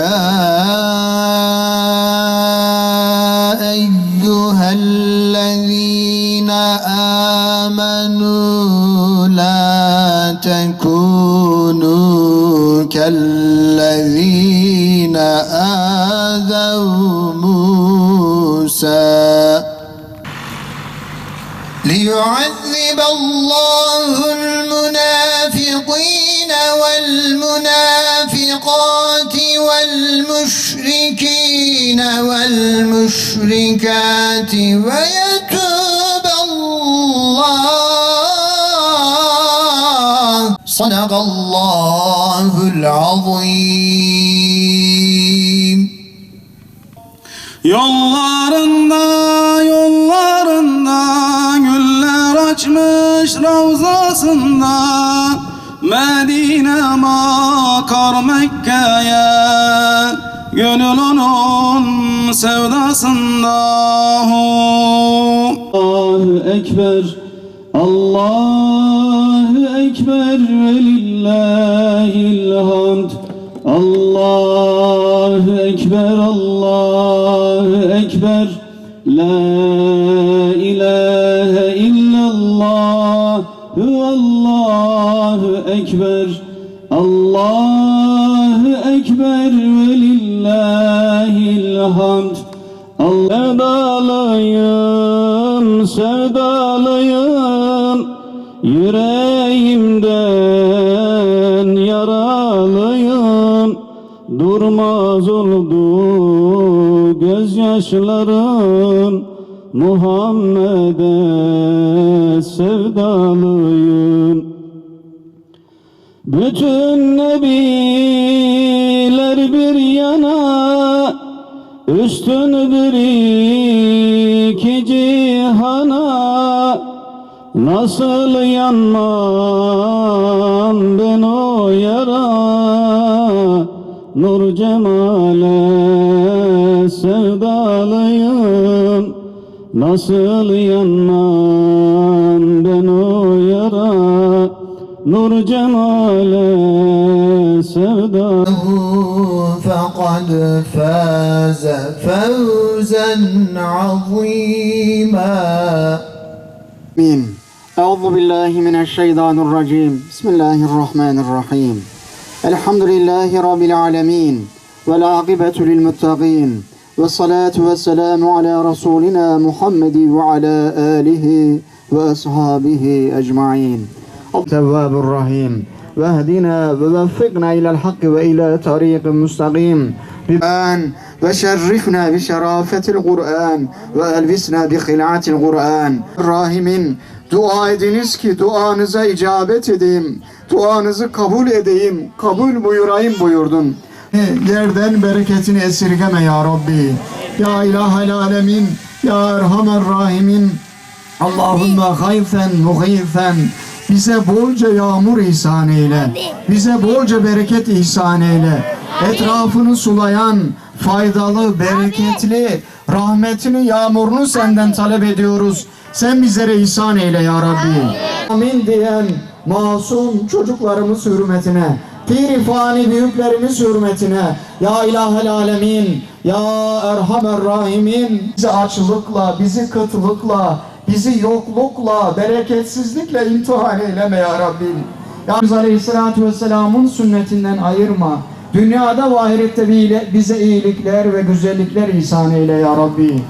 يا أيها الذين آمنوا لا تكونوا كالذين آذوا موسى ليعذب الله المنافقين والمنافقات. والمشركين والمشركات ويتوب الله صدق الله العظيم Yollarında, yollarında güller açmış ravzasında Medine makar Mekke'ye Gönül onun sevdasında Allahu Ekber Allahu Ekber ve lillahil hamd. Allahu Ekber Allahu Ekber. La ilahe illallah Allahu Ekber Allahu Ekber ve lillahil hamd. Sevdalıyım, sevdalıyım. Yüreğimden yaralıyım. Durmaz oldu gözyaşlarım. Muhammed'e sevdalıyım bütün nebiler bir yana Üstündür iki cihana. Nasıl yanmam ben o yara Nur cemale sevdalıyım. Nasıl yanmam ben o yara Nur cemale sevda فقد فاز فوزا عظيما. آمين. أعوذ بالله من الشيطان الرجيم. بسم الله الرحمن الرحيم. الحمد لله رب العالمين والعاقبة للمتقين والصلاة والسلام على رسولنا محمد وعلى آله وأصحابه أجمعين. التواب الرحيم واهدنا ووفقنا إلى الحق وإلى طريق مستقيم القرآن وشرفنا بشرافة القرآن وألبسنا بخلعة القرآن Rahimin dua ediniz ki duanıza icabet edeyim, duanızı kabul edeyim, kabul buyurayım buyurdun. Yerden bereketini esirgeme ya Rabbi. Ya ilahel alemin, ya erhamer rahimin. Allahümme hayfen muhayfen bize bolca yağmur ihsan eyle. Bize bolca bereket ihsan eyle. Etrafını sulayan faydalı, bereketli rahmetini, yağmurunu senden talep ediyoruz. Sen bizlere ihsan eyle ya Rabbi. Amin diyen masum çocuklarımız hürmetine, pir fani büyüklerimiz hürmetine, ya ilahel alemin, ya erhamer rahimin, bizi açlıkla, bizi kıtlıkla, bizi yoklukla, bereketsizlikle imtihan eyleme ya Rabbim. Ya Biz Aleyhisselatü Vesselam'ın sünnetinden ayırma. Dünyada ve ahirette bize iyilikler ve güzellikler ihsan eyle ya Rabbi.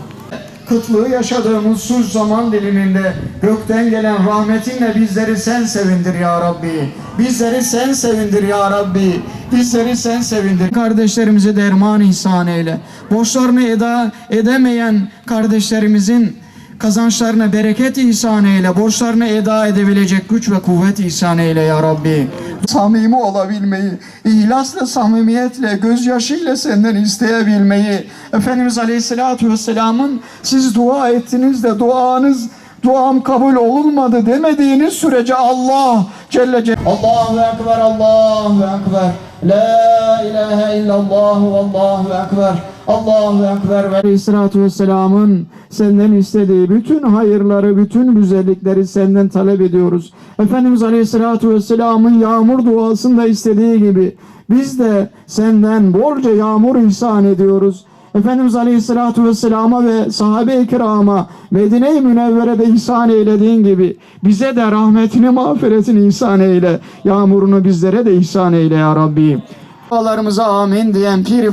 Kıtlığı yaşadığımız şu zaman diliminde gökten gelen rahmetinle bizleri sen sevindir ya Rabbi. Bizleri sen sevindir ya Rabbi. Bizleri sen sevindir. Kardeşlerimize derman ihsan eyle. Borçlarını eda edemeyen kardeşlerimizin kazançlarına bereket ihsan eyle, borçlarını eda edebilecek güç ve kuvvet ihsan eyle ya Rabbi. Samimi olabilmeyi, ihlasla, samimiyetle, gözyaşıyla senden isteyebilmeyi, Efendimiz Aleyhisselatü Vesselam'ın siz dua ettiniz de duanız duam kabul olunmadı demediğiniz sürece Allah Celle Celle Allahu Ekber, Allahu Ekber La ilahe illallah Allahu Ekber Allahu Ekber ve Aleyhisselatü Vesselam'ın senden istediği bütün hayırları, bütün güzellikleri senden talep ediyoruz. Efendimiz Aleyhisselatü Vesselam'ın yağmur duasında istediği gibi biz de senden bolca yağmur ihsan ediyoruz. Efendimiz Aleyhisselatü Vesselam'a ve sahabe-i kirama Medine-i Münevvere'de ihsan eylediğin gibi bize de rahmetini mağfiretini ihsan eyle. Yağmurunu bizlere de ihsan eyle ya Rabbi. Dualarımıza amin diyen pir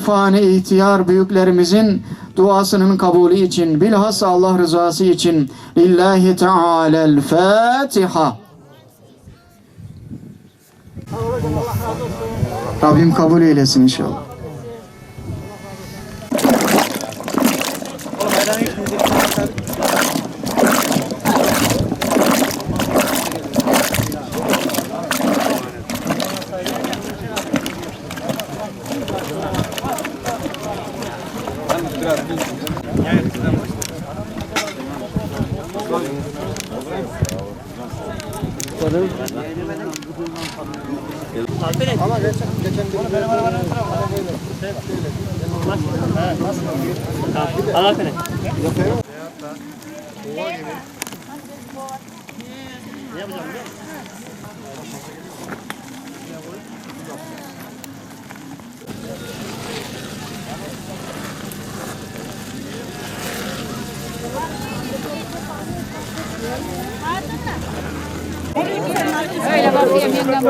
ihtiyar büyüklerimizin duasının kabulü için bilhassa Allah rızası için Lillahi Teala'l Fatiha. Rabbim kabul eylesin inşallah. Biraz biz. Evet, sizden başlayalım. Ama geçen geçen onu benim arabanın tarafına böyle. Şey bak. Nasıl? Nasıl? Tamam. Al seni. Yapıyorum. Boğa gibi. Ne yapacağım? Ya bu. Öyle bakıyorum yengem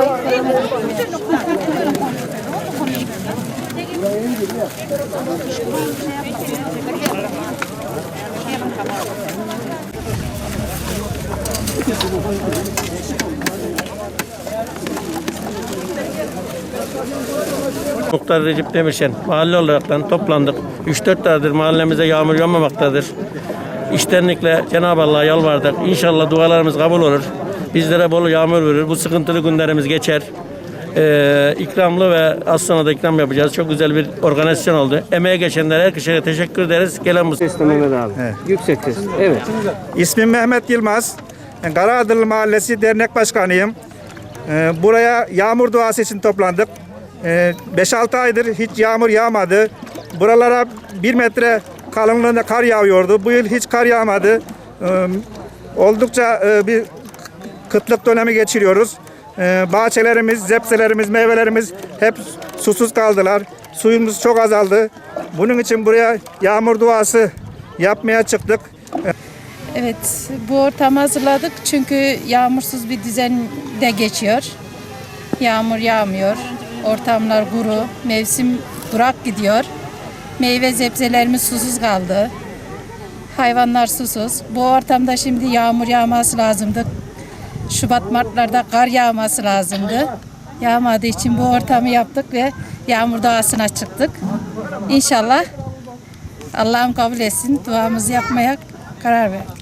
Muhtar Recep Demirşen mahalle olaraktan toplandık. 3-4 aydır mahallemize yağmur yağmamaktadır. İştenlikle Cenab-ı Allah'a yalvardık. İnşallah dualarımız kabul olur. Bizlere bol yağmur verir. Bu sıkıntılı günlerimiz geçer. Ee, ikramlı ve az sonra da ikram yapacağız. Çok güzel bir organizasyon oldu. Emeğe geçenlere herkese teşekkür ederiz. Gelen bu Sesle Mehmet abi. Yüksek ses. Evet. İsmim Mehmet Yılmaz. Karaadırlı Mahallesi Dernek Başkanıyım. Ee, Buraya yağmur duası için toplandık. Ee, 5-6 aydır hiç yağmur yağmadı. Buralara 1 metre kalınlığında kar yağıyordu. Bu yıl hiç kar yağmadı. Ee, Oldukça e, bir kıtlık dönemi geçiriyoruz. Ee, Bahçelerimiz, zepselerimiz, meyvelerimiz hep susuz kaldılar. Suyumuz çok azaldı. Bunun için buraya yağmur duası yapmaya çıktık. Evet, bu ortamı hazırladık çünkü yağmursuz bir düzende geçiyor. Yağmur yağmıyor, ortamlar kuru, mevsim durak gidiyor. Meyve zebzelerimiz susuz kaldı. Hayvanlar susuz. Bu ortamda şimdi yağmur yağması lazımdı. Şubat Mart'larda kar yağması lazımdı. Yağmadığı için bu ortamı yaptık ve yağmur doğasına çıktık. İnşallah Allah'ım kabul etsin. Duamızı yapmaya karar verdik.